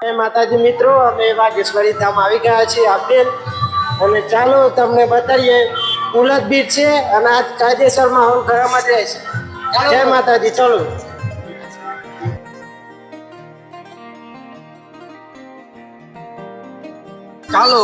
માતાજી મિત્રો અમે વાગેશ્વરી ધામ આવી ગયા છીએ આપેલ અને ચાલો તમને બતાવીએ ઉલદ બીજ છે અને આજ કાયદેસર માહોલ ઘરમાં જાય છે જય માતાજી ચાલો. ચાલો.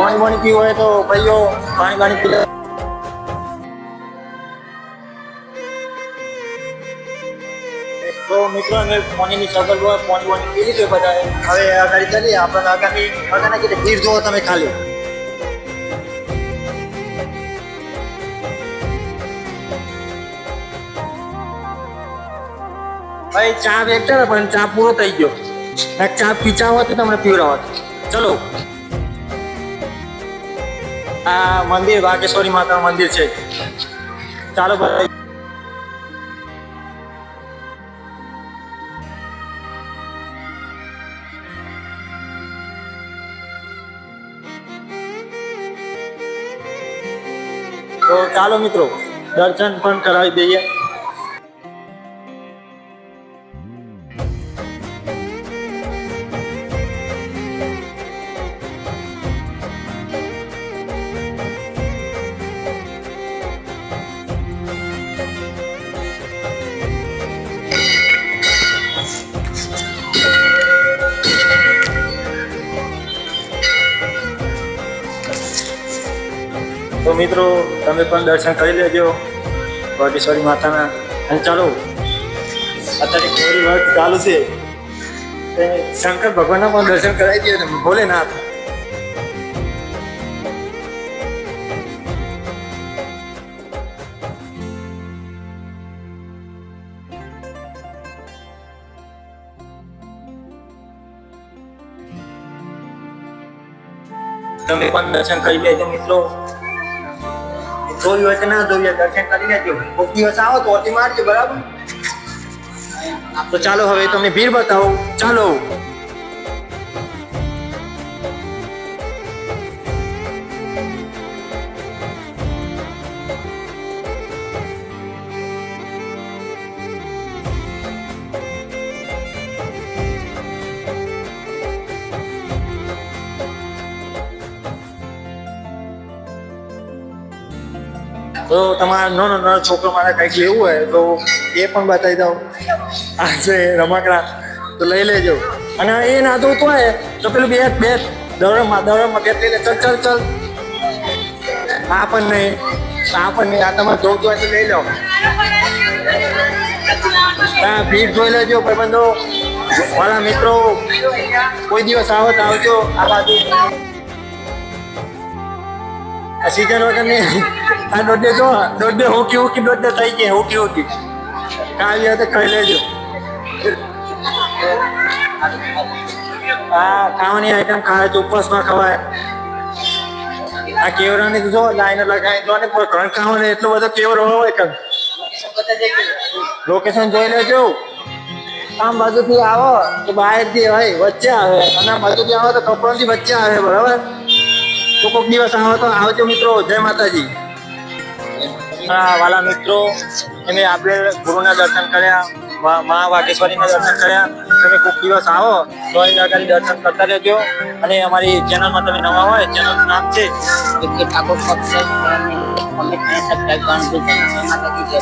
પાણી પાણી પીવું હોય તો ભાઈઓ, પાણી પાણી પી ભાઈ, ચા વેચતા પણ ચા પૂરો થઈ ગયો. ચા પીચા હોત તો તમને પીવડાવત ચલો. આ મંદિર વાગેશ્વરી માતાનું મંદિર છે. ચાલો ભાઈ. તો ચાલો મિત્રો, દર્શન પણ કરાવી દઈએ. તો મિત્રો, તમે પણ દર્શન કરી લેજો વાગેશ્વરી માતાના. અને ચાલો, અત્યારે ગોરી વર્ગ ચાલુ છે. શંકર ભગવાનના પણ દર્શન કરાવી દઈએ તમે. ભોલેનાથ તમે પણ દર્શન કરી લેજો મિત્રો. જોયું કે ના જોયું દર્શન કરી લેજો. કોઈક દિવસ આવો તો અતિ મારજો, બરાબર? તો ચાલો હવે તમને ભીડ બતાવો. ચાલો. તો તમારા નાનો નાનો છોકરો મારા કંઈક લેવું હોય તો એ પણ બતાવી દઉં આ છે રમકડા. તો લઈ લેજો. અને એ ના જોતું હોય તો પેલું બે બે દોડમાં દોડમાં બે લઈ લે ચલ ચલ ચલ. આ પણ નહીં. આ પણ નહીં. આ તમારે જોતું હોય તો લઈ લો. હા ભીડ જોઈ લેજો, ભાઈબંધો. મારા મિત્રો, કોઈ દિવસ આવો તો આવજો આ બાજુ. આ સીઝન વગર નહીં. આ દોડે જો દોડે હોકી હોકી દોડે થઈ ગઈ હોકી હોકી. કાવી હોય તો ખાઈ લેજો. આ ખાવાની આઈટમ ખાય તો ઉપવાસમાં ખવાય. આ કેવરાની જો, લાઈન લગાવી જો ને કોઈ ઘર ખાવાનો એટલો બધો કેવરો હોય કે. લોકેશન જોઈ લેજો. આમ બાજુથી આવો, તો બહારથી હોય, વચ્ચે આવે. અને બાજુથી આવો તો કપડાથી વચ્ચે આવે, બરાબર? તો કોઈક દિવસ આવો તો આવજો મિત્રો. જય માતાજી. હા, વાલા મિત્રો, એને આપણે ગુરુના દર્શન કર્યા મા- વાગેશ્વરીના દર્શન કર્યા. તમે કોઈક દિવસ આવો તો અહીં આગળ દર્શન કરતા રહેજો. અને અમારી ચેનલમાં તમે નવા હોય, ચેનલનું નામ છે ઠાકોર કમેન્ટ અને કરવાનું ભૂલતા નહીં. માતાજી